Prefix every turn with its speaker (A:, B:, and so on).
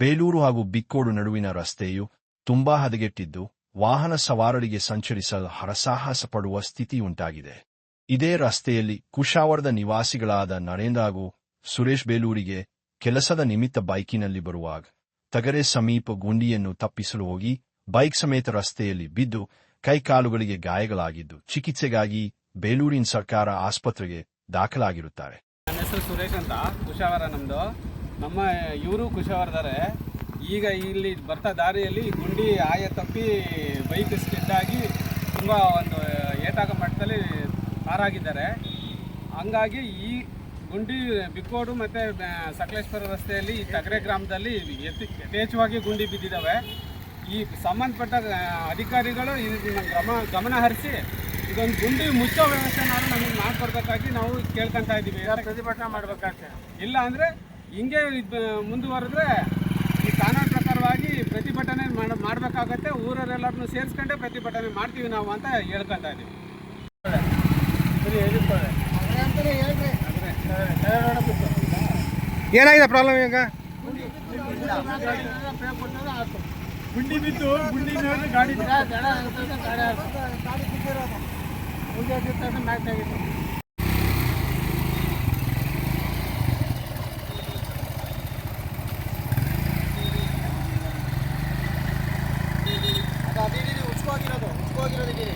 A: ಬೇಲೂರು ಹಾಗೂ ಬಿಕ್ಕೋಡು ನಡುವಿನ ರಸ್ತೆಯು ತುಂಬಾ ಹದಗೆಟ್ಟಿದ್ದು, ವಾಹನ ಸವಾರರಿಗೆ ಸಂಚರಿಸಲು ಹರಸಾಹಸ ಪಡುವ ಸ್ಥಿತಿಯುಂಟಾಗಿದೆ. ಇದೇ ರಸ್ತೆಯಲ್ಲಿ ಕುಶಾವರದ ನಿವಾಸಿಗಳಾದ ನರೇಂದ್ರ ಹಾಗೂ ಸುರೇಶ್ ಬೇಲೂರಿಗೆ ಕೆಲಸದ ನಿಮಿತ್ತ ಬೈಕಿನಲ್ಲಿ ಬರುವಾಗ ತಗರೆ ಸಮೀಪ ಗುಂಡಿಯನ್ನು ತಪ್ಪಿಸಲು ಹೋಗಿ ಬೈಕ್ ಸಮೇತ ರಸ್ತೆಯಲ್ಲಿ ಬಿದ್ದು ಕೈಕಾಲುಗಳಿಗೆ ಗಾಯಗಳಾಗಿದ್ದು ಚಿಕಿತ್ಸೆಗಾಗಿ ಬೇಲೂರಿನ ಸರ್ಕಾರ ಆಸ್ಪತ್ರೆಗೆ ದಾಖಲಾಗಿರುತ್ತಾರೆ.
B: ನನ್ನ ಹೆಸರು ಸುರೇಶ್ ಅಂತ, ಕುಶಾವರ ನಮ್ಮದು ನಮ್ಮ ಇವರು ಖುಷಿಯವರ್ದಾರೆ ಈಗ ಇಲ್ಲಿ ಬರ್ತಾ ದಾರಿಯಲ್ಲಿ ಗುಂಡಿ ಆಯ ತಪ್ಪಿ ಬೈಕ್ ಸ್ಕಿಡ್ಡಾಗಿ ತುಂಬ ಒಂದು ಏಟಾಗ ಮಟ್ಟದಲ್ಲಿ ಪಾರಾಗಿದ್ದಾರೆ. ಹಂಗಾಗಿ ಈ ಗುಂಡಿ ಬಿಕ್ಕೋಡು ಮತ್ತು ಸಕಲೇಶ್ವರ ರಸ್ತೆಯಲ್ಲಿ ಈ ತಗರೆ ಗ್ರಾಮದಲ್ಲಿ ಯಥೇ ಯಥೇಚ್ಛವಾಗಿ ಗುಂಡಿ ಬಿದ್ದಿದ್ದಾವೆ ಈ ಸಂಬಂಧಪಟ್ಟ ಅಧಿಕಾರಿಗಳು ಇದನ್ನು ಗಮ ಗಮನ ಹರಿಸಿ ಇದೊಂದು ಗುಂಡಿ ಮುಚ್ಚೋ ವ್ಯವಸ್ಥೆನಾದ್ರೂ ನಮಗೆ ಮಾಡಿಕೊಡ್ಬೇಕಾಗಿ ನಾವು ಕೇಳ್ಕೊತಾ ಇದ್ದೀವಿ ಪ್ರತಿಭಟನೆ ಮಾಡ್ಬೇಕಾಗ್ತದೆ. ಇಲ್ಲ ಅಂದರೆ ಹಿಂಗೆ ಮುಂದುವರೆದ್ರೆ ಈ ಕಾನೂನು ಪ್ರಕಾರವಾಗಿ ಪ್ರತಿಭಟನೆ ಮಾಡ ಮಾಡಬೇಕಾಗತ್ತೆ. ಊರರೆಲ್ಲರನ್ನು ಸೇರಿಸ್ಕೊಂಡೆ ಪ್ರತಿಭಟನೆ ಮಾಡ್ತೀವಿ ನಾವು ಅಂತ ಹೇಳ್ಕೊಂತ ಇದ್ದೀವಿ.
C: ಏನಾಗಿದೆ ಪ್ರಾಬ್ಲಮ್ ಈಗ?
B: ಗುಂಡಿ ಬಿದ್ದು ಗುಂಡಿ ಗಾಡಿ
C: ಗಾಡಿ போகிறது